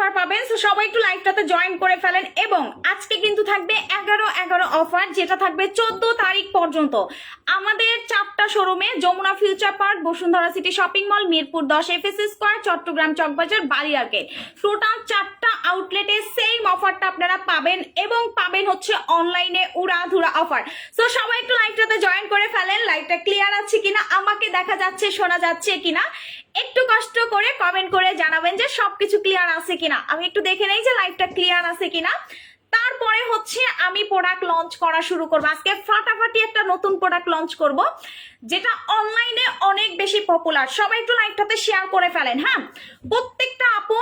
Offer পাবেন। তো সবাই একটু লাইভটাতে জয়েন করে ফেলেন এবং আজকে কিন্তু থাকবে এগারো এগারো অফার যেটা থাকবে চোদ্দ তারিখ পর্যন্ত। আমাদের চারটা শোরুমে Jamuna future park Bashundhara city shopping mall Mirpur দশ এফএসি স্কোয়ার চট্টগ্রাম চকবাজার বালিয়ারকে টোটাল চারটা আউটলেটে সেম অফারটা আপনারা পাবেন এবং পাবেন হচ্ছে অনলাইনে উড়াধুরা অফার সো সবাই একটু লাইভটাতে জয়েন করে ফেলেন। লাইভটা ক্লিয়ার আছে কিনা? আমাকে দেখা যাচ্ছে, শোনা যাচ্ছে কিনা? একটু কষ্ট করে কমেন্ট করে জানাবেন যে সবকিছু ক্লিয়ার আছে কিনা। আমি একটু দেখে নেই যে লাইভটা ক্লিয়ার আছে কিনা। তারপরে হচ্ছে আমি প্রোডাক্ট লঞ্চ করা শুরু করব। আজকে ফাটাফাটি একটা নতুন প্রোডাক্ট লঞ্চ করব, যেটা অনলাইনে অনেক বেশি পপুলার সবাই একটু লাইভটাতে শেয়ার করে ফেলেন হ্যাঁ? প্রত্যেকটা আপু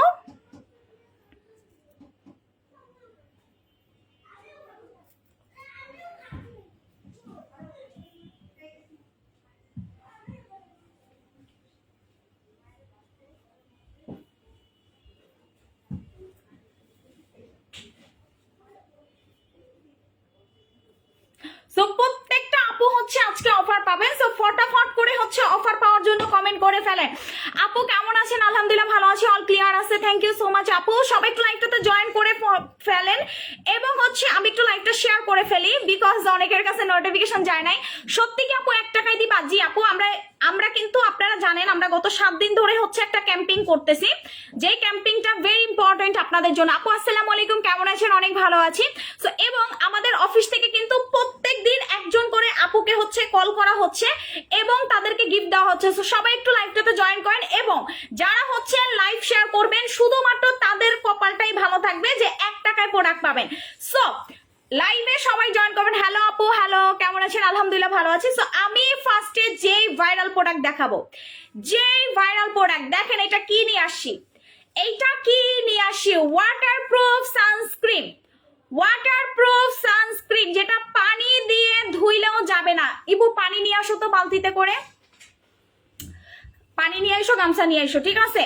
সো প্রত্যেকটা আপু হচ্ছে আজকে অফার পাবেন সো ফটাফট করে হচ্ছে অফার পাওয়ার জন্য কমেন্ট করে ফেলেন আপু, কেমন আছেন? আলহামদুলিল্লাহ ভালো আছি অল ক্লিয়ার আছে। থ্যাংক ইউ সো মাচ আপু। সবাই একটু লাইভটাতে জয়েন করে ফেলেন। এবং হচ্ছে, আমি একটু লাইভটা শেয়ার করে ফেলি বিকজ অনেকের কাছে নোটিফিকেশন যায় নাই। সত্যি কি আপু, এক টাকায় দিবা? জি, আপু, আমরা আমরা কিন্তু আপনারা জানেন, আমরা গত সাত দিন ধরে হচ্ছে একটা ক্যাম্পিং করতেছি। যে ক্যাম্পিংটা ভেরি ইম্পর্টেন্ট আপনাদের জন্য। আপু, আসসালামু আলাইকুম, কেমন আছেন? অনেক ভালো আছি। তো এবং আমাদের অফিস থেকে কিন্তু প্রত্যেক দিন করে আপুকে হচ্ছে কল করা হচ্ছে এবং তাদেরকে গিফট দেওয়া হচ্ছে। তো সবাই একটু লাইভটাতে জয়েন করেন এবং যারা হচ্ছে লাইভ শেয়ার করবেন, শুধুমাত্র তাদের কপালটাই ভালো থাকবে যে এক টাকায় প্রোডাক্ট পাবেন। সো লাইভে সবাই জয়েন করবেন। হ্যালো আপু হ্যালো কেমন আছেন? আলহামদুলিল্লাহ ভালো আছি। সো আমি ফার্স্টে যেই ভাইরাল প্রোডাক্ট দেখাবো, যেই ভাইরাল প্রোডাক্ট দেখেন এটা কি নিয়ে আসছি? এইটা কি নিয়ে আসছি? ওয়াটারপ্রুফ সানস্ক্রিন ওয়াটারপ্রুফ সানস্ক্রিন যেটা পানি দিয়ে ধুইলেও যাবে না। ইবু, পানি নিয়ে আসো তো বালতিতে করে। পানি নিয়ে এসো, গামছা নিয়ে আসো ঠিক আছে?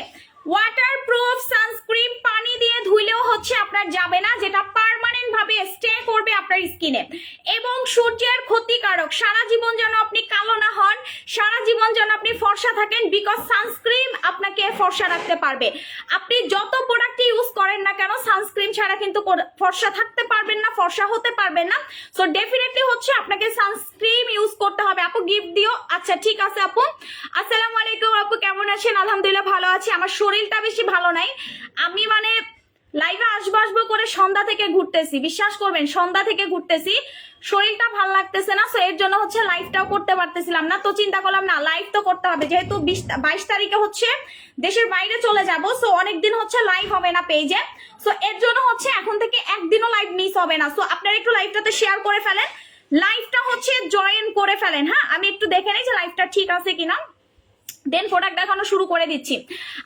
ওয়াটারপ্রুফ সানস্ক্রিন পানি দিয়ে ধুইলেও হচ্ছে আপনার যাবে না, যেটা পার্মানেন্ট ভাবে স্টে করবে আপনার স্কিনে এবং সূর্যের ক্ষতিকারক, সারা জীবন যেন আপনি কালো না হন, সারা জীবন যেন আপনি ফর্সা থাকেন বিকজ সানস্ক্রিন আপনাকে ফর্সা রাখতে পারবে। আপনি যত প্রোডাক্ট ইউজ করেন না কেন সানস্ক্রিন ছাড়া কিন্তু কোন- ফর্সা থাকতে পারবেন না, ফর্সা হতে পারবেন না। সো ডেফিনেটলি হচ্ছে আপনাকে সানস্ক্রিন ইউজ করতে হবে। আপু গিফট দিও। আচ্ছা ঠিক আছে আপু। আসসালামু আলাইকুম আপু, কেমন আছেন? আলহামদুলিল্লাহ ভালো আছি। আমার শরীরটা বেশি ভালো নাই। আমি মানে লাইভে আসব আসব করে সন্ধ্যা থেকে ঘুরতেছি, বিশ্বাস করবেন, সন্ধ্যা থেকে ঘুরতেছি। শরীরটা ভালো লাগতেছে না সো এর জন্য হচ্ছে লাইভটাও করতে পারতেছিলাম না। তো চিন্তা করলাম, না লাইভ তো করতে হবে। যেহেতু বিশ, বাইশ তারিখে হচ্ছে দেশের বাইরে চলে যাব সো অনেকদিন হচ্ছে লাইভ হবে না পেজে সো এর জন্য হচ্ছে এখন থেকে একদিনও লাইভ মিস হবে না। সো আপনারা একটু লাইভটাতে শেয়ার করে ফেলেন। লাইভটা হচ্ছে জয়েন করে ফেলেন হ্যাঁ? আমি একটু দেখে নিই যে লাইভটা ঠিক আছে কিনা। দেন প্রোডাক্ট দেখানো শুরু করে দিচ্ছি।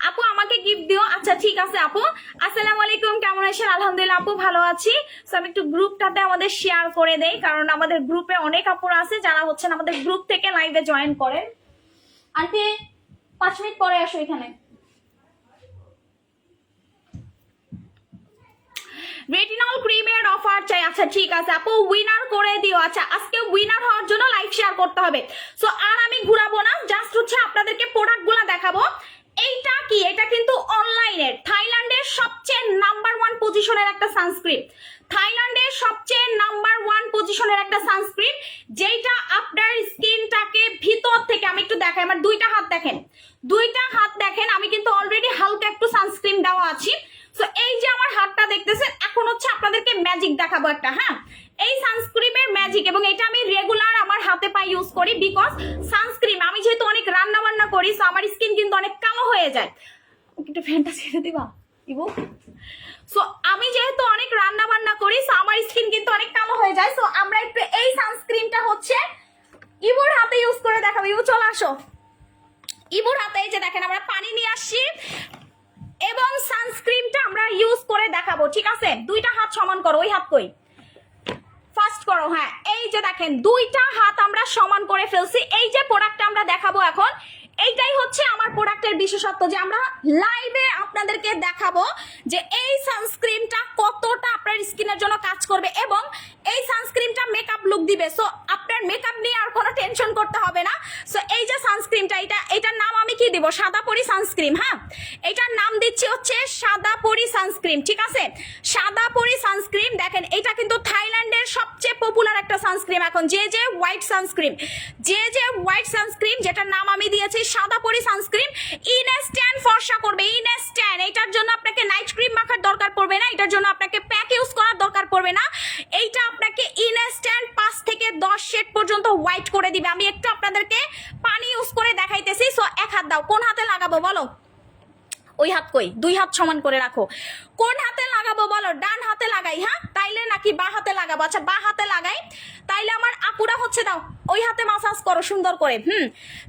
আপু, আমাকে গিফট দিও। আচ্ছা ঠিক আছে, আপু। আসসালামু আলাইকুম, কেমন আছেন? আলহামদুলিল্লাহ, আপু ভালো আছি। সো আমি একটু গ্রুপটাতে আমাদের শেয়ার করে দেই, কারণ আমাদের গ্রুপে অনেক আপুরা আছে যারা হচ্ছেন আমাদের গ্রুপ থেকে লাইভে জয়েন করেন। আন্টি, পাঁচ মিনিট পরে আসো এখানে। রেটিনল ক্রিমের অফার চাই। আচ্ছা ঠিক আছে। আপু উইনার করে দিও। আচ্ছা আজকে উইনার হওয়ার জন্য লাইভ শেয়ার করতে হবে। সো আর আমি ঘুরাবো না জাস্ট হচ্ছে আপনাদেরকে প্রোডাক্টগুলো দেখাবো। এইটা কি? এটা কিন্তু অনলাইনের, থাইল্যান্ডের সবচেয়ে নাম্বার ওয়ান পজিশনের একটা সানস্ক্রিন। থাইল্যান্ডের সবচেয়ে নাম্বার ওয়ান পজিশনের একটা সানস্ক্রিন যেটা আপনার স্কিনটাকে ভিতর থেকে, আমি একটু দেখাই, আমার দুইটা হাত দেখেন। দুইটা হাত দেখেন, আমি কিন্তু অলরেডি হালকা একটু সানস্ক্রিন দেওয়া আছি। সো এই যে আমার হাতটা দেখতেছেন, এখন হচ্ছে আপনাদেরকে ম্যাজিক দেখাবো একটা হ্যাঁ? এই সানস্ক্রিমের ম্যাজিক এবং এটা আমি রেগুলার আমার হাতে পায়ে ইউজ করি বিকজ সানস্ক্রিন আমি যেহেতু অনেক রান্না বান্না করি সো আমার স্কিন কিন্তু অনেক কালো হয়ে যায়। একটু ফ্যানটা ছেড়ে দিবা, ইবু? সো আমি যেহেতু অনেক রান্না বান্না করি সো আমার স্কিন কিন্তু অনেক কালো হয়ে যায়। সো আমরা একটু এই সানস্ক্রিনটা হচ্ছে ইবুর হাতে ইউজ করে দেখাবো। ইবু, চলে আসো। ইবুর হাতে এই যে দেখেন, আমরা পানি নিয়ে আসছি এবং সানস্ক্রিনটা আমরা ইউজ করে দেখাবো, ঠিক আছে? দুইটা হাত সমান করো, ওই হাত কই? ফার্স্ট করো হ্যাঁ। এই যে দেখেন, দুইটা হাত আমরা সমান করে ফেলছি। এই যে প্রোডাক্টটা আমরা দেখাবো এখন এইটাই হচ্ছে আমার প্রোডাক্টের বিশেষত্ব যে আমরা লাইভে আপনাদেরকে দেখাবো যে এই সানস্ক্রিনটা কতটা আপনার স্কিনের জন্য কাজ করবে এবং এই সানস্ক্রিনটা মেকআপ লুক দিবে। সো আপনার মেকআপ নিয়ে আর কোনো টেনশন করতে হবে না। সো এই যে সানস্ক্রিনটা এটা, এটার নাম আমি কি দিব? সাদা পরি সানস্ক্রিন হ্যাঁ? এটার নাম দিচ্ছি হচ্ছে সাদা পরি সানস্ক্রিন ঠিক আছে? সাদা পরি সানস্ক্রিন দেখেন, এটা কিন্তু থাইল্যান্ডের সবচেয়ে পপুলার একটা সানস্ক্রিন এখন। যে যে হোয়াইট সানস্ক্রিন যে যে হোয়াইট সানস্ক্রিন যেটার নাম আমি দিয়েছি সাদা পরি সানস্ক্রিন ইনস্ট্যান্ট ফর্সা করবে ইনস্ট্যান্ট এটার জন্য আপনাকে নাইট ক্রিম মাখার দরকার পড়বে না, এটার জন্য আপনাকে প্যাক ইউজ করার দরকার পড়বে না, এইটা আপনাকে ইনস্ট্যান্ট পাঁচ থেকে দশ শেড পর্যন্ত হোয়াইট করে দিবে। আমি একটু আপনাদেরকে পানি ইউজ করে দেখাইতেছি সো এক হাত দাও, কোন হাতে লাগাবো বলো? ওই হাত কই? দুই হাত সমান করে রাখো। কোন হাতে লাগাবো বলো? ডান হাতে লাগাই হ্যাঁ? তাইলে নাকি বা হাতে লাগাবো? আচ্ছা বা হাতে লাগাই। তাইলে আমার আপুরা হচ্ছে, দাও, ওই হাতে মাসাজ করো সুন্দর করে, হুম?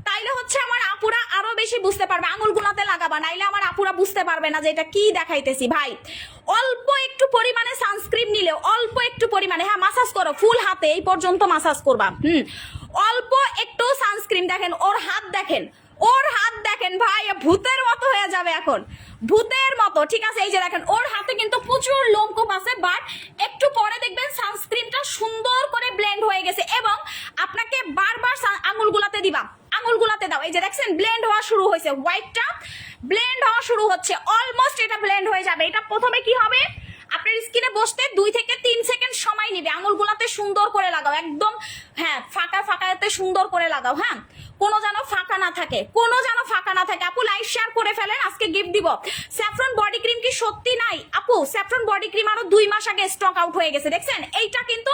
তাইলে হচ্ছে আমার আপুরা আরও বেশি বুঝতে পারবে। আঙুল গুলাতে লাগাবা, নাইলে আমার আপুরা বুঝতে পারবে না যে এটা কি দেখাইতেছি। ভাই, অল্প একটু পরিমাণে সানস্ক্রিন নিলে, অল্প একটু পরিমাণে হ্যাঁ মাসাজ করো ফুল হাতে, এই পর্যন্ত মাসাজ করবা, হুম? অল্প একটু সানস্ক্রিন দেখেন, ওর হাত দেখেন। ওর হাত দেখেন ভাই ভূতের মতো হয়ে যাবে এখন। ভূতের মতো, ঠিক আছে? এই যে দেখেন, ওর হাতে কিন্তু প্রচুর লোমকূপ আছে বাট একটু পরে দেখবেন সানস্ক্রিনটা সুন্দর করে ব্লেন্ড হয়ে গেছে এবং আপনাকে বারবার আঙুলগুলাতে দিবা। আঙুলগুলাতে দাও। এই যে দেখছেন ব্লেন্ড হওয়া শুরু হয়েছে হোয়াইটটা ব্লেন্ড হওয়া শুরু হচ্ছে অলমোস্ট এটা ব্লেন্ড হয়ে যাবে। এটা প্রথমে কি হবে? আপনার স্কিনে বসতে দুই থেকে তিন সেকেন্ড সময় নেবে। আঙুলগুলাতে সুন্দর করে লাগাও। একদম হ্যাঁ ফাঁকা ফাঁকাতে সুন্দর করে লাগাও হ্যাঁ? কোনো যেন ফাঁকা না থাকে, কোনো যেন ফাঁকা না থাকে। আপু লাইভ শেয়ার করে ফেলেন, আজকে গিফট দিব। স্যাফরন বডি ক্রিম কি সত্যি নাই? আপু স্যাফরন বডি ক্রিম আরও দুই মাস আগে স্টক আউট হয়ে গেছে, দেখছেন? এইটা কিন্তু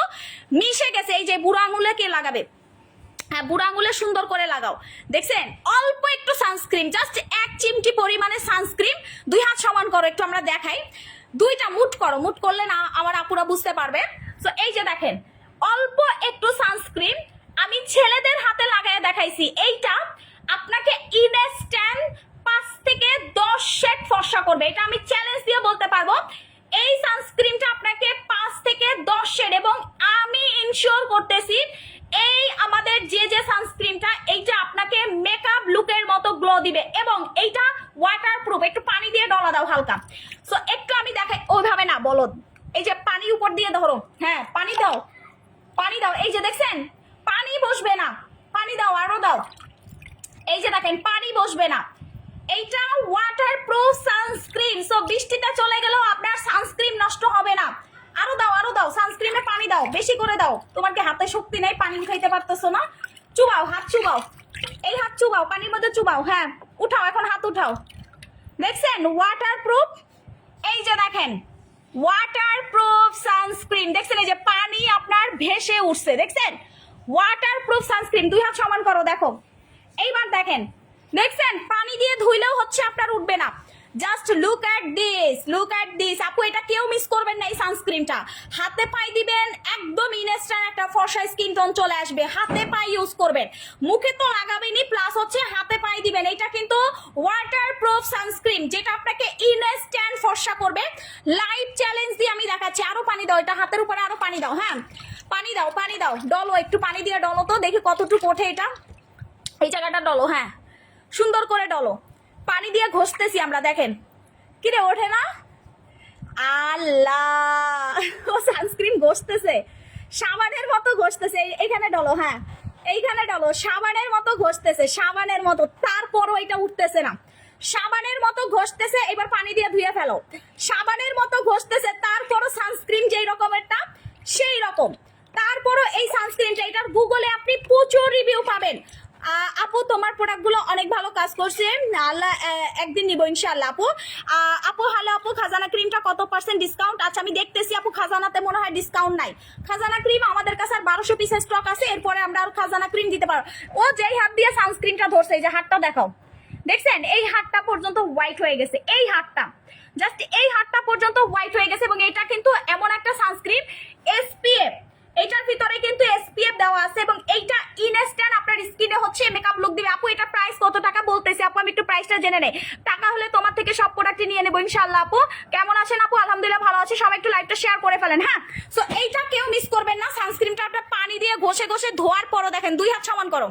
মিশে গেছে, এই যে বুড়ো আঙুলে কে লাগাবে? হ্যাঁ বুড়ো আঙুলে সুন্দর করে লাগাও। দেখছেন? অল্প একটু সানস্ক্রিন জাস্ট এক চিমটি পরিমাণে সানস্ক্রিন দুই হাত সমান করো, একটু আমরা দেখাই। দুইটা মুট করো মুট করলে না আমার আপুরা বুঝতে পারবে। তো এই যে দেখেন, অল্প একটু সানস্ক্রিন আমি ছেলেদের হাতে লাগায় দেখাইছি। এইটা আপনাকে ইনস্ট্যান্ট পাঁচ থেকে দশ শেড ফর্সা করবে। এটা আমি চ্যালেঞ্জ দিয়ে বলতে পারব। এই সানস্ক্রিনটা আপনাকে পাঁচ থেকে দশ শেড এবং আমি ইনশিওর করতেছি এই আমাদের যে যে সানস্ক্রিনটা এইটা আপনাকে মেকআপ লুকের মতো গ্লো দিবে এবং এইটা ওয়াটার প্রুফ একটু পানি দিয়ে ডলা দাও হালকা। সো একটু আমি দেখাই, ওইভাবে না বলো এই যে পানির উপর দিয়ে ধরো হ্যাঁ পানি দাও পানি দাও। এই যে দেখছেন, পানি বসবে না, পানি দাও, আরও দাও। এই যে দেখেন, পানি বসবে না। এইটা ওয়াটার প্রুফ সানস্ক্রিন সো বৃষ্টিটা চলে গেলেও আপনার সানস্ক্রিন নষ্ট হবে না। আরও দাও আরও দাও সানস্ক্রিনে পানি দাও, বেশি করে দাও। তোমার কি হাতে শক্তি নেই? পানি খাইতে পারতেছো না? চুবাও, হাত চুবাও। এই হাত চুবাও, পানির মধ্যে চুবাও হ্যাঁ। উঠাও, এখন হাত উঠাও। দেখছেন? ওয়াটার প্রুফ এই যে দেখেন ওয়াটার প্রুফ সানস্ক্রিন দেখছেন এই যে পানি আপনার ভেসে উঠছে, দেখছেন? ওয়াটার প্রুফ সানস্ক্রিন দুই হাত সমান করো, দেখো। এইবার দেখেন, দেখছেন? পানি দিয়ে ধুইলেও হচ্ছে আপনার উঠবে না। Just look at this look at this আপু, এটা কেউ মিস করবেন না এই সানস্ক্রিনটা হাতে পাই দিবেন, একদম ইনস্ট্যান্ট একটা ফর্সা স্কিন টোন চলে আসবে। হাতে পাই ইউজ করবেন। মুখে তো লাগাবেনই প্লাস হচ্ছে হাতে পাই দিবেন। এটা কিন্তু ওয়াটার প্রুফ সানস্ক্রিন যেটা আপনাকে ইনস্ট্যান্ট ফর্সা করবে। লাইভ চ্যালেঞ্জ দিয়ে আমি দেখাচ্ছি। আরও পানি দাও, এটা হাতের উপরে আরও পানি দাও হ্যাঁ? পানি দাও পানি দাও। ডলো, একটু পানি দিয়ে ডলো তো, দেখি কতটুকু ওঠে এটা। এই জায়গাটা ডলো হ্যাঁ। সুন্দর করে ডলো। পানি দিয়ে ঘষতেছি আমরা, দেখেন। কিরে, ওঠে না? আল্লাহ, ও সানস্ক্রিন ঘষতেছে। সাবানের মতো ঘষতেছে। এইখানে ডলো হ্যাঁ। এইখানে ডলো সাবানের মতো ঘষতেছে, সাবানের মতো। তারপরও এটা উঠতেছে না। সাবানের মতো ঘষতেছে, এবার পানি দিয়ে ধুয়ে ফেলো। সাবানের মতো ঘষতেছে, তারপরও সানস্ক্রিন যেই রকমেরটা, সেই রকম। তারপরও এই সানস্ক্রিনটা এটার গুগলে আপনি প্রচুর রিভিউ পাবেন। আপু, তোমার প্রোডাক্টগুলো অনেক ভালো কাজ করছে। আল্লাহ একদিন নিব ইনশাল্লাহ আপু। আপু হ্যালো আপু, খাজানা ক্রিমটা কত পার্সেন্ট ডিসকাউন্ট আচ্ছা আমি দেখতেছি, আপু, খাজানাতে মনে হয় ডিসকাউন্ট নাই। খাজানা ক্রিম আমাদের কাছে আর বারোশো পিসের স্টক আছে, এরপরে আমরা আর খাজানা ক্রিম দিতে পারব। ও যেই হাত দিয়ে সানস্ক্রিনটা ধরছে যে হাতটা দেখাও। দেখছেন? এই হাতটা পর্যন্ত হোয়াইট হয়ে গেছে। এই হাতটা জাস্ট এই হাতটা পর্যন্ত হোয়াইট হয়ে গেছে, এবং এটা কিন্তু এমন একটা সানস্ক্রিন এসপিএফ এটার ভিতরে কিন্তু এসপিএফ দেওয়া আছে এবং এইটা ইনস্ট্যান্ট আপনার স্কিনে হচ্ছে মেকআপ লুক দিবে। আপু, এটা প্রাইস কত টাকা বলতেছি? আপু, আমি একটু প্রাইসটা জেনে নেই। টাকা হলে তোমার থেকে সব প্রোডাক্টই নিয়ে নেব ইনশাল্লাহ আপু। কেমন আছেন আপু? আলহামদুলিল্লাহ ভালো আছে। সবাই একটু লাইভটা শেয়ার করে ফেলেন হ্যাঁ? সো এইটা কেউ মিস করবেন না। সানস্ক্রিনটা আপনার পানি দিয়ে ঘষে ঘষে ধোয়ার পরও দেখেন, দুই হাত সমান করো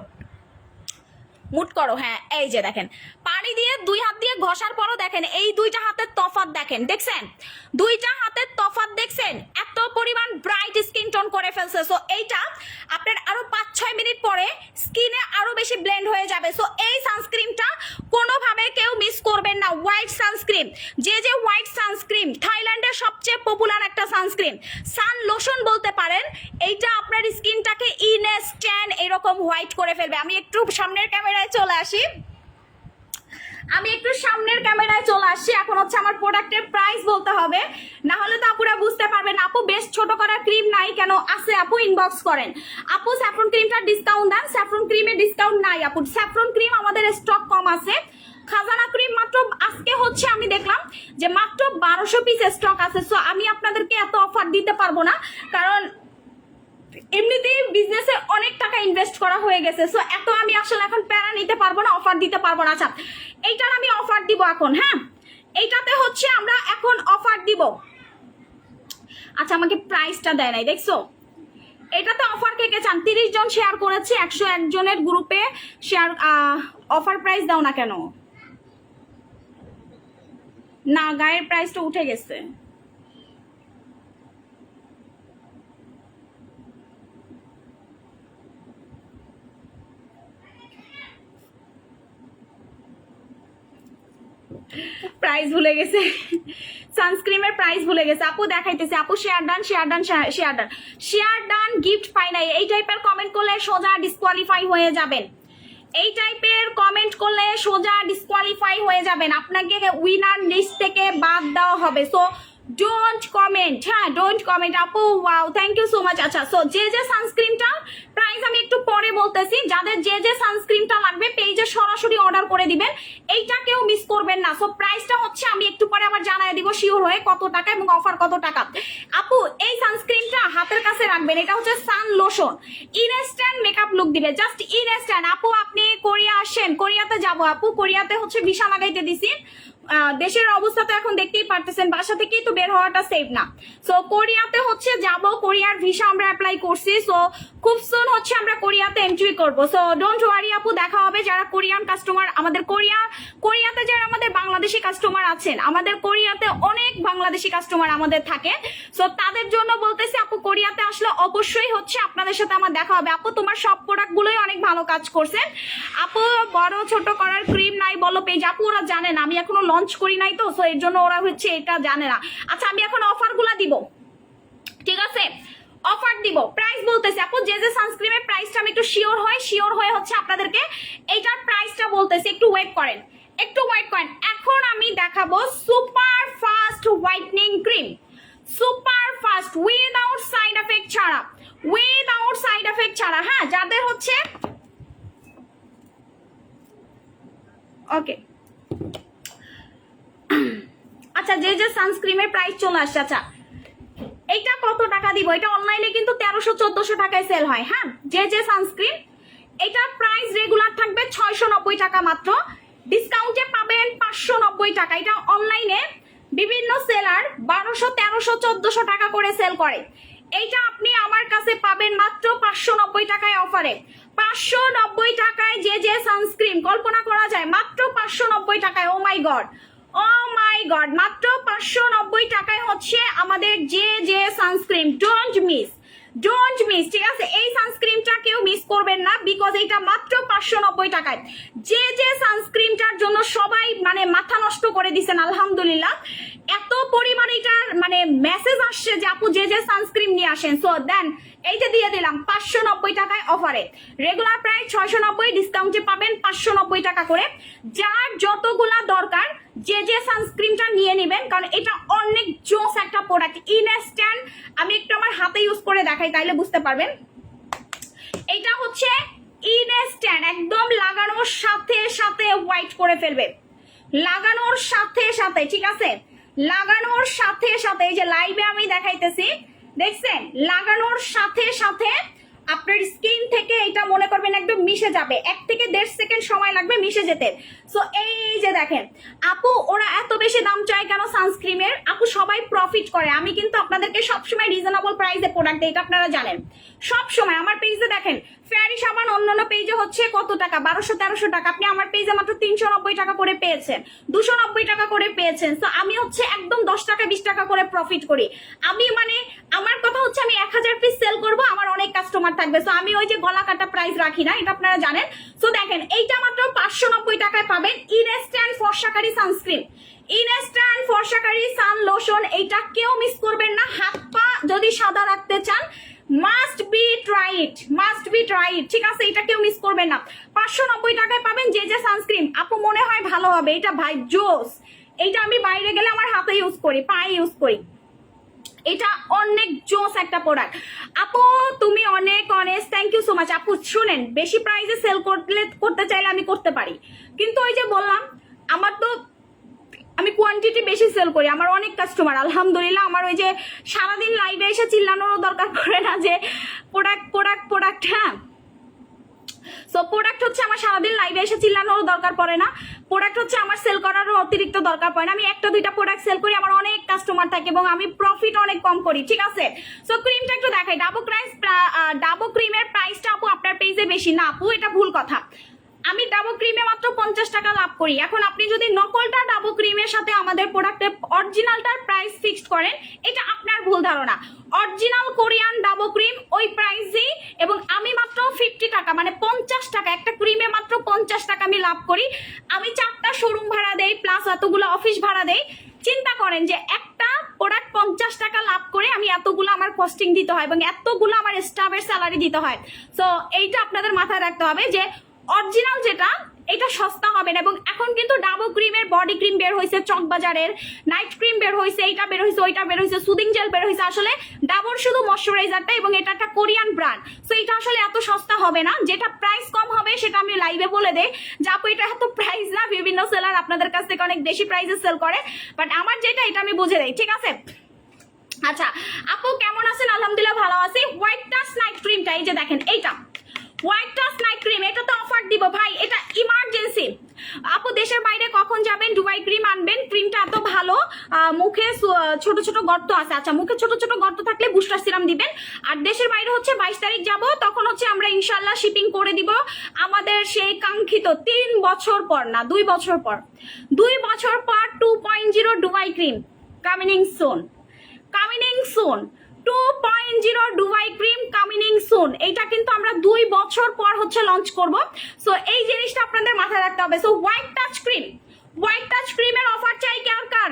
মুট করো হ্যাঁ এই যে দেখেন। পানি দিয়ে দুই হাত দিয়ে ঘষার পরও দেখেন, এই দুইটা হাতের তফাত দেখেন, দেখছেন? দুইটা হাতের তফাত দেখছেন, এত পরিমাণ ব্রাইট স্কিন টোন করে ফেলছে। সো এইটা আপনার আরও পাঁচ, ছয় মিনিট পরে স্কিনে আরও বেশি ব্লেন্ড হয়ে যাবে। সো এই সানস্ক্রিনটা কোনোভাবে কেউ মিস করবেন না। হোয়াইট সানস্ক্রিন যে যে হোয়াইট সানস্ক্রিন থাইল্যান্ডের সবচেয়ে পপুলার একটা সানস্ক্রিন সান লোশন বলতে পারেন, এইটা আপনার স্কিনটাকে ইনেস ট্যান এরকম হোয়াইট করে ফেলবে। আমি একটু সামনের ক্যামেরায় চলে আসি। আমি একটু সামনের ক্যামেরায় চলে আসছি। এখন হচ্ছে আমার প্রোডাক্টের প্রাইস বলতে হবে। না হলে তো আপুরা বুঝতে পারবেন, আপু বেশ ছোট করার ক্রিম নাই কেন? আছে, আপু ইনবক্স করেন। আপু স্যাফরন ক্রিমটা ডিসকাউন্ট দেন। স্যাফরন ক্রিমে ডিসকাউন্ট নাই, আপু। স্যাফরন ক্রিম আমাদের স্টক কম আছে। খাজানা ক্রিম মাত্র আজকে হচ্ছে আমি দেখলাম যে মাত্র বারোশো পিস স্টক আছে। সো আমি আপনাদেরকে এত অফার দিতে পারব না। কারণ এমনিতেই বিজনেসে অনেক টাকা ইনভেস্ট করা হয়ে গেছে সো এত আমি আসলে এখন প্যারা নিতে পারব না অফার দিতে পারব না। আচ্ছা এইটার আমি অফার দিব এখন হ্যাঁ? এইটাতে হচ্ছে আমরা এখন অফার দিব। আচ্ছা আমাকে প্রাইসটা দেয় নাই, দেখছ? এটাতে অফার কে কে চান? তিরিশ জন শেয়ার করেছে, একশো একজনের গ্রুপে শেয়ার অফার প্রাইস দাও না কেন? না, গায়ের প্রাইসটা উঠে গেছে। প্রাইস ভুলে গেছে। সানস্ক্রিমের প্রাইস ভুলে গেছে। আপু দেখাইতেছে। আপু share done share done share done share done gift পাই নাই এই টাইপের কমেন্ট করলে সোজা ডিসকোয়ালিফাই হয়ে যাবেন। এই টাইপের কমেন্ট করলে সোজা ডিসকোয়ালিফাই হয়ে যাবেন। আপনাকে উইনার লিস্ট থেকে বাদ দেওয়া হবে। সো ডোন্ট কমেন্ট হ্যাঁ ডোন্ট কমেন্ট আপু wow thank you so much আচ্ছা সো যে যে সানস্ক্রিনটা প্রাইস আমি একটু পরে বলতেছি। যাদের যে যে সানস্ক্রিনটা লাগবে পেজে সরাসরি অর্ডার করে দিবেন। এইটা কেউ মিস করবেন না। সো প্রাইসটা হচ্ছে, আমি একটু পরে আবার জানাই দিব শিওর হয়ে কত টাকা এবং অফার কত টাকা। আপু, এই সানস্ক্রিনটা হাতের কাছে রাখবেন। এটা হচ্ছে sun lotion instant makeup look দিবে। জাস্ট ইনস্ট্যান্ট আপু, আপনি কোরিয়া আসেন। কোরিয়াতে যাব আপু। কোরিয়াতে হচ্ছে ভিসা লাগাইতে দিছি। দেশের অবস্থা তো এখন দেখতেই পারতেছেন, বাসা থেকেই তো বের হওয়াটা সেফ না। সো কোরিয়াতে হচ্ছে যাব, কোরিয়ার ভিসা আমরা অ্যাপ্লাই করছি সো খুব সুন হচ্ছে আমরা কোরিয়াতে এন্ট্রি করব। সো ডোন্ট ওয়ারি আপু, দেখা হবে যারা কোরিয়ান কাস্টমার আমাদের কোরিয়া, কোরিয়াতে যারা আমাদের বাংলাদেশি কাস্টমার আছেন, আমাদের কোরিয়াতে অনেক বাংলাদেশি কাস্টমার আমাদের থাকে। সো তাদের জন্য বলতেছি আপু, কোরিয়াতে আসলে অবশ্যই হচ্ছে আপনাদের সাথে আমার দেখা হবে। আপু, তোমার সব প্রোডাক্ট গুলোই অনেক ভালো কাজ করছেন আপু, বড় ছোট করার ক্রিম নাই বলো পেজ আপু, ওরা জানে না, আমি এখনও লঞ্চ করি নাই তো সো এর জন্য ওরা হচ্ছে এটা জানে না। আচ্ছা আমি এখন অফারগুলা দিব। ঠিক আছে? অফার দিব। প্রাইস বলতেছি, আপু, যে যে সানস্ক্রিনের প্রাইসটা আমি একটু শিওর হয় শিওর হয়ে হচ্ছে আপনাদেরকে, এইটার প্রাইসটা বলতেছি, একটু ওয়েট করেন। একটু ওয়েট করেন। এখন আমি দেখাবো super fast whitening cream super fast without side effect ছাড়া। উইদাউট সাইড এফেক্ট ছাড়া হ্যাঁ যাদের হচ্ছে ওকে আচ্ছা যে যে সানস্ক্রিনের প্রাইস চলে আসছে আচ্ছা এইটা কত টাকা দিব? এটা অনলাইনে কিন্তু তেরোশো, চোদ্দশো টাকায় সেল হয় হ্যাঁ? যে যে সানস্ক্রিন এটার প্রাইস রেগুলার থাকবে ছয়শো নব্বই টাকা মাত্র। ডিসকাউন্টে পাবেন পাঁচশো নব্বই টাকা। এটা অনলাইনে বিভিন্ন সেলার বারোশো, তেরোশো, চোদ্দশো টাকা করে সেল করে। এইটা আপনি আমার কাছে পাবেন মাত্র পাঁচশো নব্বই টাকায় অফারে পাঁচশো নব্বই টাকায় যে যে সানস্ক্রিন কল্পনা করা যায়, মাত্র পাঁচশো নব্বই টাকায় ও মাই গড ও মাই গড মাত্র পাঁচশো নব্বই টাকায় হচ্ছে আমাদের যে যে sunscreen don't miss don't miss ঠিক আছে? এই সানস্ক্রিনটা কেউ মিস করবেন না বিকজ এটা মাত্র পাঁচশো নব্বই টাকায়। যে যে সানস্ক্রিনটার জন্য সবাই মানে মাথা নষ্ট করে দিছেন, আলহামদুলিল্লাহ। এত পরিমাণ এটার মানে মেসেজ আসছে যে আপু যে যে সানস্ক্রিন নিয়ে আসেন। সো দেন এইটা দিয়ে দিলাম পাঁচশো নব্বই টাকায় অফারে রেগুলার প্রাইস ছয়শো নব্বই ডিসকাউন্টে পাবেন পাঁচশো নব্বই টাকা করে। যার যতগুলা দরকার, যে যে সানস্ক্রিনটা নিয়ে নেবেন, কারণ এটা অনেক জোস একটা প্রোডাক্ট ইনস্ট্যান্ট আমি একটু আমার হাতে ইউজ করে দেখাই, তাইলে বুঝতে পারবেন। এটা হচ্ছে ইনস্ট্যান্ট একদম লাগানোর সাথে সাথে হোয়াইট করে ফেলবে। লাগানোর সাথে সাথে, ঠিক আছে? লাগানোর সাথে সাথে, এই যে লাইভে আমি দেখাইতেছি দেখছেন? লাগানোর সাথে সাথে আপনার স্কিন থেকে এটা মনে করবেন একদম মিশে যাবে। এক থেকে দেড় সেকেন্ড সময় লাগবে মিশে যেতে। সো এই যে দেখেন, আপু, ওরা এত বেশি দাম চায় কেন সানস্ক্রিমের? আপু, সবাই প্রফিট করে। আমি কিন্তু আপনাদেরকে সবসময় রিজনেবল প্রাইসে প্রোডাক্ট দিই, এটা আপনারা জানেন। সবসময়, আমার পেজে দেখেন ফেয়ারি সাবান অন্যান্য পেজে হচ্ছে কত টাকা? বারোশো, তেরোশো টাকা। আপনি আমার পেজে মাত্র তিনশো নব্বই টাকা করে পেয়েছেন। দুশো নব্বই টাকা করে পেয়েছেন। তো আমি হচ্ছে একদম দশ টাকা, বিশ টাকা করে প্রফিট করি। আমি মানে আমার কথা হচ্ছে আমি এক হাজার পিস সেল করব, আমার অনেক কাস্টমার থাকবে। তো আমি ওই যে গলা কাটা প্রাইস রাখি না, এটা আপনারা জানেন। তো দেখেন, এইটা মাত্র পাঁচশো নব্বই টাকায় পাবেন ইনস্ট্যান্ট ফর্সাকারি সানস্ক্রিন ইনস্ট্যান্ট ফর্সাকারি সান লোশন এইটা কেউ মিস করবেন না। হাত পা যদি সাদা রাখতে চান must be tried must be tried ঠিক আছে, এটা কেউ মিস করবেন না। পাঁচশো নব্বই টাকায় পাবেন যে যে সানস্ক্রিন আপু, মনে হয় ভালো হবে, এটা ভাই জোস। এইটা আমি বাইরে গেলে আমার হাতে ইউজ করি, পায়ে ইউজ করি। এটা অনেক জোস একটা প্রোডাক্ট আপু, তুমি অনেক honest thank you so much আপু, শুনেন, বেশি প্রাইসে সেল করলে, করতে চাইলে আমি করতে পারি। কিন্তু ওই যে বললাম, আমার তো আমি কোয়ান্টিটি বেশি সেল করি, আমার অনেক কাস্টমার আলহামদুলিল্লাহ আমার ওই যে সারাদিন লাইভে এসে চিল্লানোরও দরকার পড়ে না যে প্রোডাক্ট প্রোডাক্ট প্রোডাক্ট হ্যাঁ? সো প্রোডাক্ট হচ্ছে আমার সারাদিন লাইভে এসে চিল্লানোরও দরকার পড়ে না প্রোডাক্ট হচ্ছে আমার সেল করারও অতিরিক্ত দরকার পড়ে না। আমি একটা, দুইটা প্রোডাক্ট সেল করি, আমার অনেক কাস্টমার থাকে এবং আমি প্রফিট অনেক কম করি, ঠিক আছে? সো ক্রিমটা একটু দেখাই ডাবো প্রাইস ডাবো ক্রিমের প্রাইসটা আপু আপনার পেজে বেশি না, আপু, এটা ভুল কথা। আমি ডাবো ক্রিমে মাত্র পঞ্চাশ টাকা লাভ করি। এখন আপনি যদি নকলটা ডাবো ক্রিমের সাথে আমাদের প্রোডাক্টের অরিজিনালটার প্রাইস ফিক্সড করেন, এটা আপনার ভুল ধারণা। অরিজিনাল কোরিয়ান ডাবো ক্রিম ওই প্রাইসেই এবং আমি মাত্র ফিফটি টাকা মানে পঞ্চাশ টাকা, একটা ক্রিমে মাত্র পঞ্চাশ টাকা আমি লাভ করি। আমি চারটা শোরুম ভাড়া দেই প্লাস এতগুলো অফিস ভাড়া দেই। চিন্তা করেন যে একটা প্রোডাক্ট পঞ্চাশ টাকা লাভ করে আমি এতগুলো আমার কস্টিং দিতে হয়, এবং এতগুলো আমার স্টাফের স্যালারি দিতে হয়। তো এইটা আপনাদের মাথায় রাখতে হবে যে অরিজিনাল যেটা, এটা সস্তা হবে না এবং এখন কিন্তু ডাবো ক্রিমের বডি ক্রিম বের হয়েছে চক বাজারের। নাইট ক্রিম বের হয়েছে এইটা বের হয়েছে ওইটা বের হয়েছে সুদিং জেল বের হয়েছে আসলে ডাবর শুধু ময়শ্চারাইজারটা এবং এটা একটা কোরিয়ান ব্র্যান্ড সো এটা আসলে এত সস্তা হবে না। যেটা প্রাইস কম হবে, সেটা আমি লাইভে বলে দেই। যে আপু, এটা এত প্রাইস না? বিভিন্ন সেলার আপনাদের কাছ থেকে অনেক বেশি প্রাইসে সেল করে। বাট আমার যেটা, এটা আমি বুঝে দেই, ঠিক আছে? আচ্ছা আপু, কেমন আছেন? আলহামদুলিল্লাহ ভালো আছি। হোয়াইট টাচ নাইট ক্রিমটা এই যে দেখেন, এইটা। হোয়াইট টাচ নাইট ক্রিম এটা তো অফার দিব ভাই, এটা ইমার্জেন্সি আপু, দেশের বাইরে কখন যাবেন? দুবাই ক্রিম আনবেন ক্রিমটা এত ভালো মুখে ছোট ছোট গর্ত আছে। আচ্ছা মুখে ছোট ছোট গর্ত থাকলে বুস্টার সিরাম দিবেন। আর দেশের বাইরে হচ্ছে বাইশ তারিখ যাব, তখন হচ্ছে আমরা ইনশাল্লাহ শিপিং করে দিব। আমাদের সেই কাঙ্ক্ষিত তিন বছর পর না, দুই বছর পর, দুই বছর পর two point zero Dubai cream coming soon coming soon two point zero Dubai cream coming soon এইটা কিন্তু আমরা দুই বছর পর হচ্ছে লঞ্চ করব। সো এই জিনিসটা আপনাদের মাথায় রাখতে হবে। So white touch cream white touch ক্রিমের অফার চাই কার কার?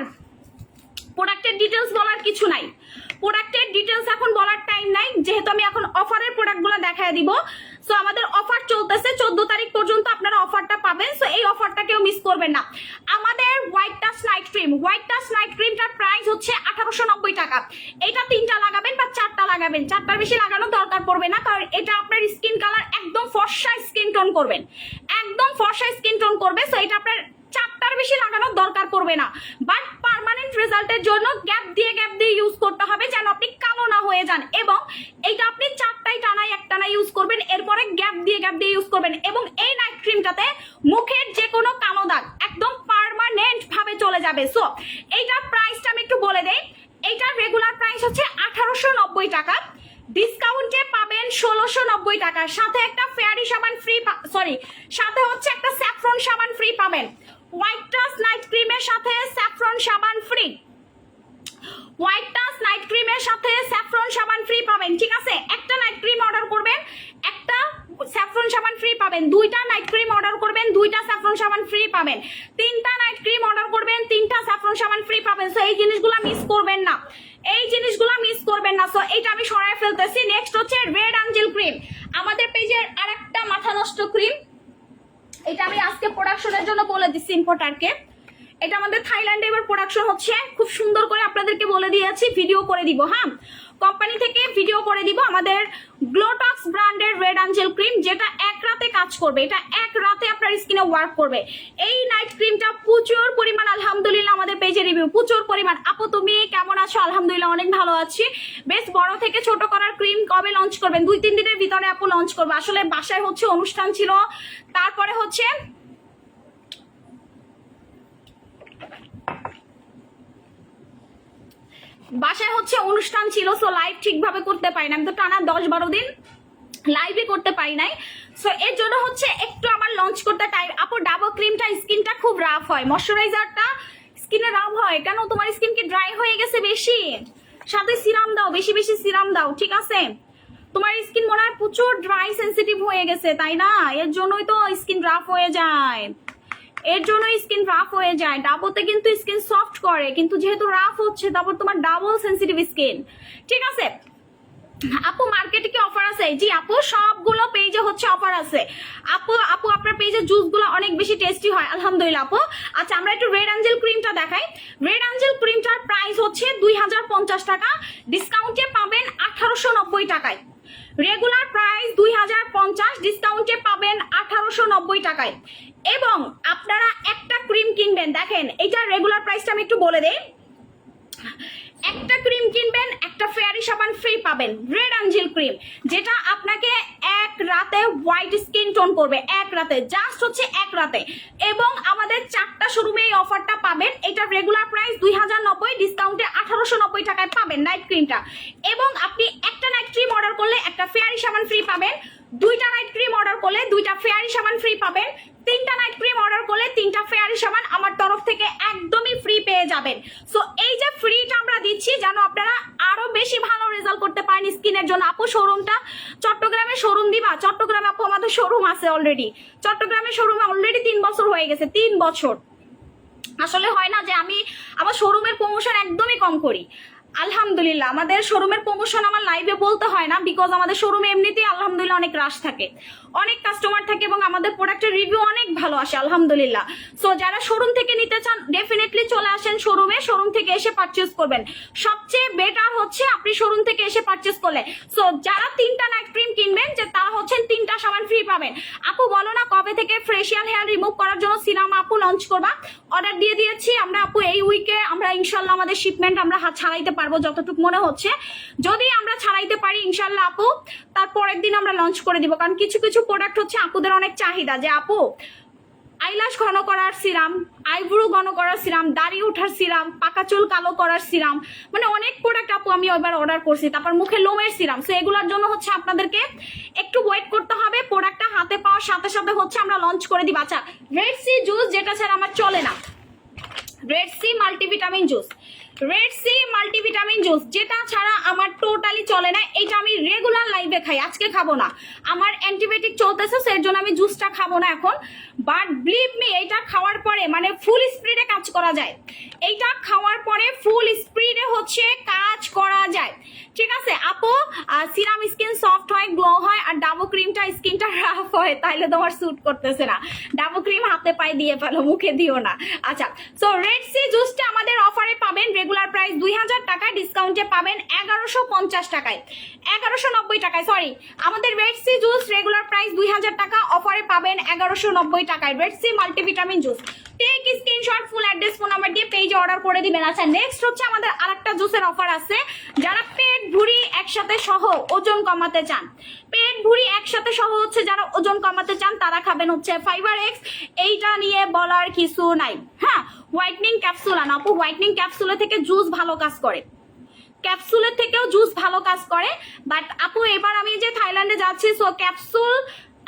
প্রোডাক্টের ডিটেলস বলার কিছু নাই। প্রোডাক্টের ডিটেলস এখন বলার টাইম নাই। যেহেতু আমি এখন অফারের প্রোডাক্টগুলো দেখায় দিব। সো আমাদের অফার চলতেছে, চোদ্দ তারিখ পর্যন্ত আপনারা অফারটা পাবেন। সো এই অফারটা কেউ মিস করবেন না। আমাদের white touch night cream white touch night ক্রিমটার price হচ্ছে আঠারোশো নব্বই টাকা। এটা তিনটা লাগাবেন বা চারটা লাগাবেন? চারটার বেশি লাগানোর দরকার পড়বে না, কারণ এটা আপনার স্কিন কালার একদম ফর্সা স্কিন টোন করবেন। একদম ফর্সা স্কিন টোন করবে সো এটা আপনার চারটার বেশি লাগানোর দরকার পড়বে না। বাট পার্মানেন্ট রেজাল্টের জন্য গ্যাপ দিয়ে গ্যাপ দিয়ে ইউজ করতে হবে যেন আপনি কালো না হয়ে যান এবং এইটা আপনি চারটাই টানাই একটানা ইউজ করবেন, এরপরে গ্যাপ দিয়ে গ্যাপ দিয়ে ইউজ করবেন এবং এই নাইট ক্রিমটাতে মুখের যে কোনো কালো দাগ একদম পার্মানেন্ট ভাবে চলে যাবে। সো এইটার প্রাইসটা আমি একটু বলে দেই। এইটার রেগুলার প্রাইস হচ্ছে আঠারোশো নব্বই টাকা। ডিসকাউন্টে পাবেন ষোলোশো নব্বই টাকা। সাথে একটা ফেয়ারি সাবান ফ্রি সরি সাথে হচ্ছে একটা স্যাফরন সাবান ফ্রি পাবেন। হোয়াইট টাচ নাইট ক্রিমের সাথে স্যাফরন সাবান ফ্রি হোয়াইট টাচ নাইট ক্রিমের সাথে স্যাফরন সাবান ফ্রি পাবেন, ঠিক আছে? একটা নাইট ক্রিম অর্ডার করবেন, একটা স্যাফরন সাবান ফ্রি পাবেন, দুইটা নাইট ক্রিম অর্ডার করবেন, দুইটা স্যাফরন সাবান ফ্রি পাবেন। তিনটা নাইট ক্রিম অর্ডার করবেন, তিনটা স্যাফরন সাবান ফ্রি পাবেন। সো এই জিনিসগুলো মিস করবেন না। এই জিনিসগুলো মিস করবেন না। সো এইটা আমি সরাই ফেলতেছি। নেক্সট হচ্ছে রেড আঞ্জেল ক্রিম আমাদের পেজের আরেকটা মাথা নষ্ট ক্রিম এটা আমি আজকে প্রোডাকশনের জন্য বলে দিচ্ছি ইম্পোর্টারকে এটা আমাদের থাইল্যান্ডে এবার প্রোডাকশন হচ্ছে। খুব সুন্দর করে আপনাদেরকে বলে দিয়েছি ভিডিও করে দিব হ্যাঁ? কোম্পানি থেকে ভিডিও করে দিব আমাদের গ্লোটক্স ব্র্যান্ডের রেড আঞ্জেল ক্রিম যেটা এক রাতে কাজ করবে। এটা এক রাতে আপনার স্কিনে ওয়ার্ক করবে। এই নাইট ক্রিমটা প্রচুর পরিমাণ, আলহামদুলিল্লাহ, আমাদের পেজে রিভিউ প্রচুর পরিমাণ। আপু, তুমি কেমন আছো? আলহামদুলিল্লাহ, অনেক ভালো আছি। বেশ বড় থেকে ছোট করার ক্রিম কবে লঞ্চ করবেন? দুই, তিন দিনের ভিতরে আপু লঞ্চ করবে। আসলে বাসায় হচ্ছে অনুষ্ঠান ছিল, তারপরে হচ্ছে বাসায় হচ্ছে অনুষ্ঠান ছিল সো লাইভ ঠিকভাবে করতে পারি না আমি তো টানা দশ বারো দিন লাইভে করতে পারি নাই। সো এর জন্য হচ্ছে একটু আমার লঞ্চ করতে টাইম আপু ডাবো ক্রিমটা স্কিনটা খুব রাফ হয়। ময়শ্চারাইজারটা স্কিনে রাফ হয়। কেন? তোমার স্কিন কি ড্রাই হয়ে গেছে বেশি? সাথে সিরাম দাও, বেশি বেশি সিরাম দাও, ঠিক আছে? তোমার স্কিন মনে হয় প্রচুর ড্রাই সেন্সিটিভ হয়ে গেছে, তাই না? এর জন্যই তো স্কিন রাফ হয়ে যায়। এর জন্য স্কিন রাফ হয়ে যায়। ডাবোতে কিন্তু স্কিন সফট করে। কিন্তু যেহেতু রাফ হচ্ছে, তারপর তোমার ডাবল সেন্সিটিভ স্কিন ঠিক আছে? আপু মার্কেটে কি অফার আছে? জি আপু, সবগুলো পেজে হচ্ছে অফার আছে। আপু আপু, আপনার পেজে জুসগুলো অনেক বেশি টেস্টি হয়। আলহামদুলিল্লাহ, আপু। আচ্ছা আমরা একটু রেড অ্যাঞ্জেল ক্রিমটা দেখাই। রেড অ্যাঞ্জেল ক্রিমটার প্রাইস হচ্ছে দুই হাজার পঞ্চাশ টাকা। ডিসকাউন্টে পাবেন আঠারোশো নব্বই টাকায়। রেগুলার প্রাইস দুই হাজার পঞ্চাশ ডিসকাউন্টে পাবেন আঠারোশো নব্বই টাকায়। এবং আপনারা একটা ক্রিম কিনবেন, দেখেন, এইটার রেগুলার প্রাইসটা আমি একটু বলে দেই। একটা ক্রিম কিনবেন, একটা ফেয়ারি সাবান ফ্রি পাবেন রেড অ্যাঞ্জেল ক্রিম যেটা আপনাকে এক রাতে হোয়াইট স্কিন টোন করবে, এক রাতে জাস্ট হচ্ছে এক রাতে। এবং আমাদের চারটা শোরুমে এই অফারটা পাবেন এটার রেগুলার প্রাইস দুই হাজার নব্বই ডিসকাউন্টে আঠারোশো নব্বই টাকায় পাবেন নাইট ক্রিমটা এবং আপনি একটা নাইট ক্রিম অর্ডার করলে একটা ফেয়ারি সাবান ফ্রি পাবেন দুইটা নাইট ক্রিম অর্ডার করলে দুইটা ফেয়ারি সাবান ফ্রি পাবেন, তিনটা নাইট ক্রিম অর্ডার করলে তিনটা ফেয়ারি সাবান আমার তরফ থেকে একদমই ফ্রি পেয়ে যাবেন। সো এই যে ফ্রিটা আমরা দিচ্ছি, যেন আপনারা আরও বেশি ভালো রেজাল্ট করতে পারেন স্কিনের জন্য। আপু শোরুমটা চট্টগ্রামে শোরুম দিবা? চট্টগ্রামে আপু, আমাদের শোরুম আছে অলরেডি চট্টগ্রামে শোরুমে অলরেডি তিন বছর হয়ে গেছে, তিন বছর। আসলে হয় না যে আমি আমার শোরুমের প্রমোশন একদমই কম করি। আলহামদুলিল্লাহ, আমাদের শোরুমের প্রমোশন আমার লাইভে বলতে হয় না বিকজ আমাদের শোরুমে এমনিতেই আলহামদুলিল্লাহ অনেক রাশ থাকে। অনেক কাস্টমার থাকে এবং আমাদের প্রোডাক্টের রিভিউ অনেক ভালো আসে, আলহামদুলিল্লাহ। সো যারা শোরুম থেকে নিতে চান ডেফিনেটলি চলে আসেন শোরুমে শোরুম থেকে এসে পারচেস করবেন। সবচেয়ে বেটার হচ্ছে আপনি শোরুম থেকে এসে পারচেস করলে। সো যারা তিনটা নাইট ক্রিম কিনবেন, যে তারা হচ্ছেন তিনটা সাবান ফ্রি পাবেন। আপু, বলো না কবে থেকে ফেশিয়াল হেয়ার রিমুভ করার জন্য সিরাম আপু লঞ্চ করবা? অর্ডার দিয়ে দিয়েছি, আমরা আপু এই উইকে আমরা ইনশাল্লাহ আমাদের শিপমেন্ট আমরা হাত ছাড়াইতে পারব যতটুকু মনে হচ্ছে। যদি আমরা ছাড়াইতে পারি ইনশাল্লাহ আপু, তারপরের দিন আমরা লঞ্চ করে দিব। কারণ কিছু কিছু প্রোডাক্ট হচ্ছে আপুদের অনেক চাহিদা, যে আপু আইলাশ ঘন করার সিরাম আইব্রু ঘন করার সিরাম দাড়ি ওঠার সিরাম পাকা চুল কালো করার সিরাম মানে অনেক প্রোডাক্ট আপু আমি এবার অর্ডার করছি। তারপর মুখে লোমের সিরাম সো এগুলোর জন্য হচ্ছে আপনাদেরকে একটু ওয়েট করতে হবে প্রোডাক্টটা হাতে পাওয়ার সাথে সাথে হচ্ছে আমরা লঞ্চ করে দিই আচ্ছা রেড সি জুস যেটা ছাড়া আমার চলে না। Red C multivitamin juice red C multivitamin juice যেটা ছাড়া আমার টোটালি চলে না, এটা আমি রেগুলার লাইফে খাই, আজকে খাব না। আমার অ্যান্টিবায়োটিক চলতেছে সেই জন্য আমি জুসটা খাব না এখন। বাট ব্লিভ মি এটা খাওয়ার পরে মানে ফুল স্পিডে কাজ করা যায়। এইটা খাওয়ার পরে ফুল স্পিডে হচ্ছে কাজ করা যায়। ঠিক আছে, আপু সিরাম স্কিন সফট হয় গ্লো হয়, আর ডাবো ক্রিমটা স্কিনটা রাফ হয়, তাইলে তোমার স্যুট করতেছে না। ডাবো ক্রিম হাতে পায়ে দিয়ে ফেলো, মুখে দিও না। আচ্ছা সো রেড সি জুসটা আমাদের অফারে পাবেন রেগুলার প্রাইস দুই হাজার টাকা ডিসকাউন্টে পাবেন এগারোশো পঞ্চাশ টাকায়। এগারোশো নব্বই টাকায় সরি আমাদের red C juice regular price দুই হাজার টাকা অফারে পাবেন এগারোশো নব্বই টাকায়। Red C multivitamin juice take screenshot full address phone number দিয়ে পেজে অর্ডার করে দিবেন। আচ্ছা নেক্সট হচ্ছে আমাদের আরেকটা জুসের অফার আছে। যারা পেট ভুঁড়ি একসাথে সহ ওজন কমাতে চান ভুঁড়ি একসাথে সহ হচ্ছে যারা ওজন কমাতে চান, তারা খাবেন হচ্ছে ফাইবার এক্স এইটা নিয়ে বলার কিছু নাই। হ্যাঁ হোয়াইটনিং ক্যাপসুল আন আপু। হোয়াইটনিং ক্যাপসুলে থেকে জুস ভালো কাজ করে। ক্যাপসুলের থেকেও জুস ভালো কাজ করে। বাট আপু, এবার আমি যে থাইল্যান্ডে যাচ্ছি সো ক্যাপসুল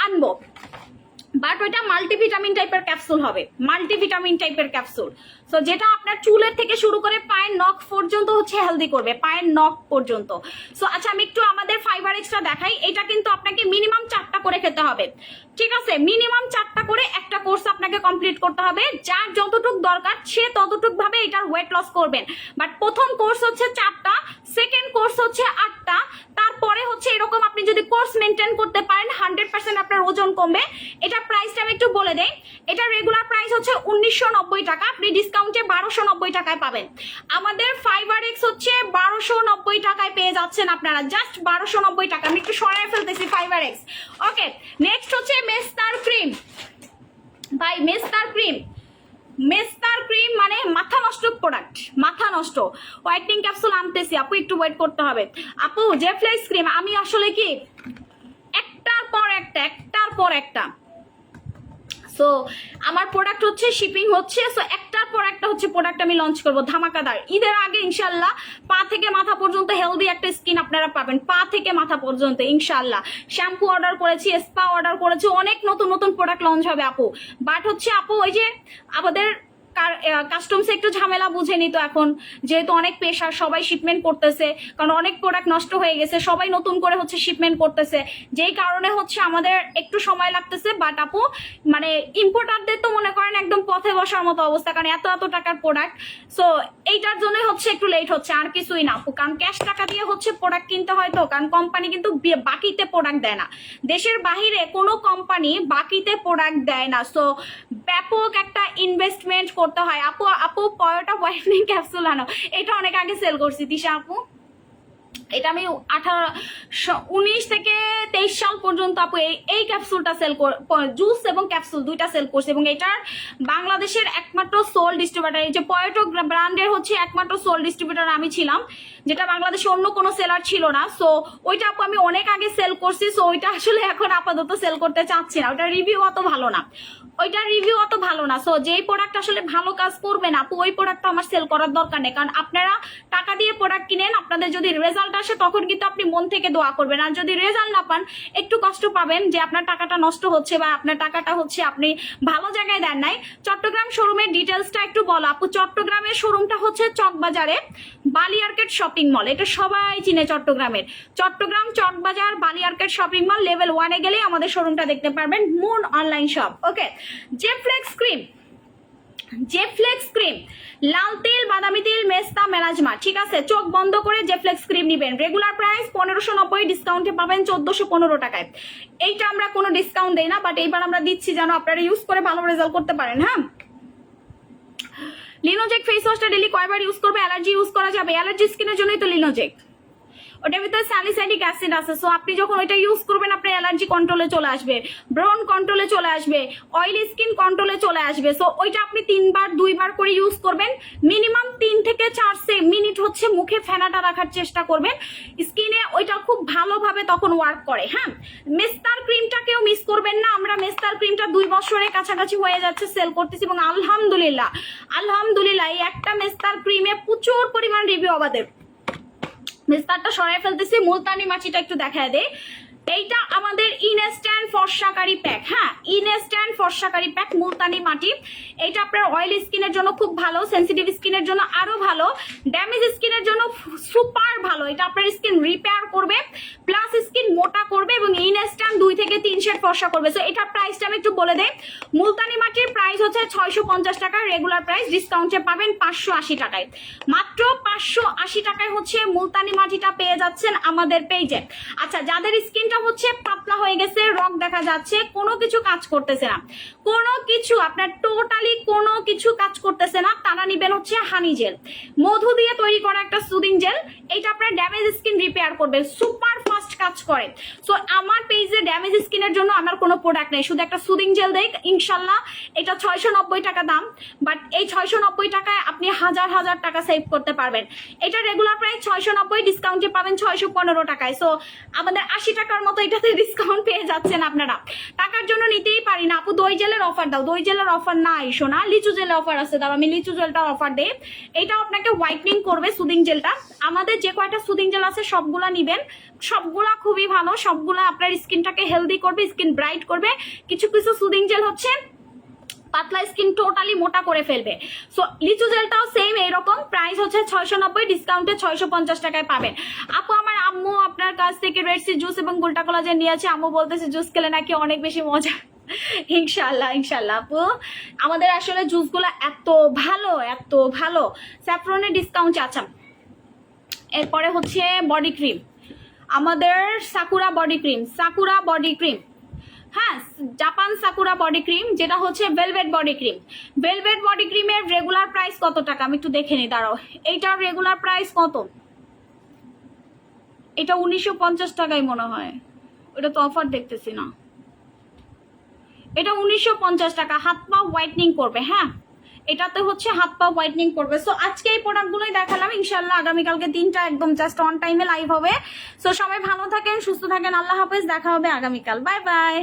আনব। বাট ওইটা মাল্টিভিটামিন টাইপের ক্যাপসুল হবে। মাল্টিভিটামিন টাইপের ক্যাপসুল সো যেটা আপনার চুলের থেকে শুরু করে পায়ের নখ পর্যন্ত হচ্ছে হেলদি করবে, পায়ের নখ পর্যন্ত। সো আচ্ছা আমি একটু আমাদের ফাইবার এক্সট্রা দেখাই। এটা কিন্তু আপনাকে মিনিমাম চারটা করে খেতে হবে। ঠিক আছে? মিনিমাম চারটা করে একটা কোর্স আপনাকে কমপ্লিট করতে হবে। যার যতটুক দরকার, সে ততটুক ভাবে এটার ওয়েট লস করবেন। বাট প্রথম কোর্স হচ্ছে চারটা সেকেন্ড কোর্স হচ্ছে আটটা। তারপরে হচ্ছে এরকম আপনি যদি কোর্স মেনটেন করতে পারেন হান্ড্রেড পার্সেন্ট আপনার ওজন কমবে। এটা প্রাইসটা আমি একটু বলে দেই। এটা রেগুলার প্রাইস হচ্ছে উনিশশো নব্বই টাকা। আপনি ডিসকাউন্টে বারোশো নব্বই টাকায় পাবেন। আমাদের ফাইবার এক্স হচ্ছে বারোশো নব্বই টাকায় পেয়ে যাচ্ছেন আপনারা। জাস্ট বারোশো নব্বই টাকা। আমি একটু সরাই ফেলতেছি ফাইবার এক্স ওকে নেক্সট হচ্ছে মেস্তার ক্রিম ভাই মেস্তার ক্রিম মেস্তার ক্রিম মানে মাথা নষ্ট প্রোডাক্ট মাথা নষ্ট। হোয়াইটনিং ক্যাপসুল আনতেছি। আপু, একটু ওয়েট করতে হবে। আপু জেফ্লেক্স ক্রিম আমি আসলে কি, একটার পর একটা, একটার পর একটা সো আমার প্রোডাক্ট হচ্ছে শিপিং হচ্ছে সো একটার পর একটা হচ্ছে প্রোডাক্ট আমি লঞ্চ করব, ধামাকাদার। ঈদের আগে ইনশাল্লাহ পা থেকে মাথা পর্যন্ত হেলদি একটা স্কিন আপনারা পাবেন, পা থেকে মাথা পর্যন্ত, ইনশাল্লাহ। শ্যাম্পু অর্ডার করেছি স্পা অর্ডার করেছি, অনেক নতুন নতুন প্রোডাক্ট লঞ্চ হবে আপু। বাট হচ্ছে আপু, ওই যে আমাদের কাস্টমস একটু ঝামেলা বুঝে নিত এখন। যেহেতু অনেক পেশার সবাই শিপমেন্ট করতেছে, কারণ অনেক প্রোডাক্ট নষ্ট হয়ে গেছে, সবাই নতুন করে হচ্ছে শিপমেন্ট করতেছে। যেই কারণে হচ্ছে আমাদের একটু সময় লাগতেছে বাট আপু মানে ইম্পোর্টারদের তো মনে করেন একদম পথে বসার মতো অবস্থা, কারণ এত এত টাকার প্রোডাক্ট সো এইটার জন্য হচ্ছে একটু লেট হচ্ছে, আর কিছুই না আপু, কারণ ক্যাশ টাকা দিয়ে হচ্ছে প্রোডাক্ট কিনতে হয় তো, কারণ কোম্পানি কিন্তু বাকিতে প্রোডাক্ট দেয় না। দেশের বাহিরে কোনো কোম্পানি বাকিতে প্রোডাক্ট দেয় না। সো ব্যাপক একটা ইনভেস্টমেন্ট করতে হয়। আপু আপু পয়োটা হোয়াইটনিং ক্যাপসুল আনো। এটা অনেক আগে সেল করছি। দিশা আপু, এটা আমি আঠারো উনিশ থেকে তেইশ সাল পর্যন্ত আপু এই এই ক্যাপসুলটা সেল জুস এবং ক্যাপসুল দুইটা সেল করছে এবং এটার বাংলাদেশের একমাত্র সোল ডিস্ট্রিবিউটার এই যে পয়েটো ব্র্যান্ডের হচ্ছে একমাত্র সোল ডিস্ট্রিবিউটার আমি ছিলাম। যেটা বাংলাদেশে অন্য কোনো সেলার ছিল না। সো ওইটা আপু আমি অনেক আগে সেল করছি সো ওইটা আসলে এখন আপাতত সেল করতে চাচ্ছি না। ওইটা রিভিউ অত ভালো না। ওইটা রিভিউ অত ভালো না। সো যেই প্রোডাক্ট আসলে ভালো কাজ করবে না, আপু, ওই প্রোডাক্টটা আমার সেল করার দরকার নেই। কারণ আপনারা টাকা দিয়ে প্রোডাক্ট কিনেন, আপনাদের যদি রেজাল্ট আসে, তখন কিন্তু আপনি মন থেকে দোয়া করবেন। আর যদি রেজাল্ট না পান, একটু কষ্ট পাবেন যে আপনার টাকাটা নষ্ট হচ্ছে বা আপনার টাকাটা হচ্ছে আপনি ভালো জায়গায় দেন নাই। চট্টগ্রাম শোরুমের ডিটেলসটা একটু বলো। আপু, চট্টগ্রামের শোরুমটা হচ্ছে চকবাজারে বালিয়ার্কেট শপিং মল এটা সবাই চিনে চট্টগ্রামের। চট্টগ্রাম চকবাজার বালিয়ার্কেট শপিং মল লেভেল ওয়ানে গেলে আমাদের শোরুমটা দেখতে পারবেন মুন অনলাইন শপ ওকে জেফ্লেক্স ক্রিম জেফ্লেক্স ক্রিম লাল তেল, বাদামি তেল, মেস্তা মেলাজমা ঠিক আছে? চোখ বন্ধ করে জেফ্লেক্স ক্রিম নেবেন। রেগুলার প্রাইস পনেরোশো নব্বই ডিসকাউন্টে পাবেন চোদ্দশো পনেরো টাকায়। এইটা আমরা কোনো ডিসকাউন্ট দেই না বাট এইবার আমরা দিচ্ছি যেন আপনারা ইউজ করে ভালো রেজাল্ট করতে পারেন হ্যাঁ? লিনোজেক ফেস ওয়াশটা ডেলি কয়বার ইউজ করবে? অ্যালার্জি ইউজ করা যাবে? অ্যালার্জি স্কিনের জন্যই তো লিনোজেক ওটার ভিতরে স্যালিসাইডিক অ্যাসিড আছে। সো আপনি যখন ওইটা ইউজ করবেন, আপনার অ্যালার্জি কন্ট্রোলে চলে আসবে। ব্রন কন্ট্রোলে চলে আসবে। অয়েলি স্কিন কন্ট্রোলে চলে আসবে। সো ওইটা আপনি তিনবার, দুইবার করে ইউজ করবেন। মিনিমাম তিন থেকে চার মিনিট হচ্ছে মুখে ফেনাটা রাখার চেষ্টা করবেন। স্কিনে ওইটা খুব ভালোভাবে তখন ওয়ার্ক করে হ্যাঁ? মেস্তার ক্রিমটাকেও মিস করবেন না। আমরা মেস্তার ক্রিমটা দুই বছরের কাছাকাছি হয়ে যাচ্ছে সেল করতেছি এবং আলহামদুলিল্লাহ আলহামদুলিল্লাহ, এই একটা মেস্তার ক্রিমে প্রচুর পরিমাণ রিভিউ আমাদের মিস্তারটা সরাই ফেলতেছি। মুলতানি মাছিটা একটু দেখা দে। এইটা আমাদের ইনস্ট্যান্ট ফর্সাকারি প্যাক হ্যাঁ? ইনস্ট্যান্ট ফর্সাকারি প্যাক মুলতানি মাটি। এইটা আপনার অয়েল স্কিনের জন্য খুব ভালো সেন্সিটিভ স্কিনের জন্য আরও ভালো। ড্যামেজ স্কিনের জন্য সুপার ভালো। এটা আপনার স্কিন রিপেয়ার করবে প্লাস স্কিন মোটা করবে এবং ইনস্ট্যান্ট দুই থেকে তিন শেড ফর্সা করবে। সো এটার প্রাইসটা আমি একটু বলে দেই। মুলতানি মাটির প্রাইস হচ্ছে ছয়শো পঞ্চাশ টাকা রেগুলার প্রাইস ডিসকাউন্টে পাবেন পাঁচশো আশি টাকায়। মাত্র পাঁচশো আশি টাকায় হচ্ছে মুলতানি মাটিটা পেয়ে যাচ্ছেন আমাদের পেজে আচ্ছা যাদের স্কিনটা হচ্ছে পাতলা হয়ে গেছে রক দেখা যাচ্ছে, কোনো কিছু কাজ করতেছে না। কোনো কিছু, আপনার টোটালি কোনো কিছু কাজ করতেছে না, তারা নিবেন হচ্ছে হানি জেল মধু দিয়ে তৈরি করা একটা সুদিং জেল এটা আপনার ড্যামেজ স্কিন রিপেয়ার করবে সুপার ফাস্ট কাজ করে। সো আমার পেজে ড্যামেজ স্কিনের জন্য আমার কোনো প্রোডাক্ট নেই, শুধু একটা সুদিং জেল দেখ, ইনশাল্লাহ এটা ছয়শো নব্বই টাকা দাম বাট এই ছয়শো নব্বই টাকায় আপনি হাজার হাজার টাকা সেভ করতে পারবেন। এটা রেগুলার প্রাইস ছয়শো নব্বই ডিসকাউন্টে পাবেন ছয়শো পনেরো টাকায়। সো আমাদের আশি টাকার মতো এটাতে ডিসকাউন্ট পেয়ে যাচ্ছেন আপনারা। টাকার জন্য নিতেই পারি না। আপু, দই জেলের অফার দাও। দই জেলের অফার না এসো না লিচু জেলের অফার আছে দাও আমি লিচু জেলটার অফার দেই। এটা আপনাকে হোয়াইটনিং করবে সুদিং জেলটা। আমাদের যে কয়টা সুদিং জেল আছে, সবগুলা নিবেন। সবগুলা খুবই ভালো। সবগুলা আপনার স্কিনটাকে হেলদি করবে স্কিন ব্রাইট করবে। কিছু কিছু সুদিং জেল হচ্ছে পাতলা স্কিন টোটালি মোটা করে ফেলবে। সো লিচু জেলটাও সেম এইরকম। প্রাইস হচ্ছে ছয়শো নব্বই ডিসকাউন্টে ছয়শো পঞ্চাশ টাকায় পাবেন। আপু, আমার আম্মু আপনার কাছ থেকে রেডসি জুস এবং গুলটা কলা যে নিয়েছে। আম্মু বলতেছে জুস খেলে নাকি অনেক বেশি মজা? ইনশাল্লাহ ইনশাল্লাহ আপু। আমাদের আসলে জুসগুলো এত ভালো এত ভালো। স্যাফরনের ডিসকাউন্ট আচ্ছা এরপরে হচ্ছে বডি ক্রিম আমাদের Sakura body cream Sakura body cream হ্যাঁ জাপান সাকুরা বডি ক্রিম যেটা হচ্ছে velvet body cream velvet body ক্রিমের রেগুলার প্রাইস কত টাকা? আমি একটু দেখে নিই দাঁড়াও। এইটার রেগুলার প্রাইস কত? এটা উনিশশো পঞ্চাশ টাকায় মনে হয়। ওটা তো অফার দেখতেছি না। এটা উনিশশো পঞ্চাশ টাকা, হাত পা হোয়াইটনিং করবে হ্যাঁ? এটাতে হচ্ছে হাত পা হোয়াইটনিং করবে। সো আজকে এই প্রোডাক্টগুলোই দেখালাম। ইনশাল্লাহ আগামীকালকে তিনটা একদম জাস্ট অন টাইমে লাইভ হবে। সো সবাই ভালো থাকেন, সুস্থ থাকেন। আল্লাহ হাফেজ। দেখা হবে আগামীকাল। Bye bye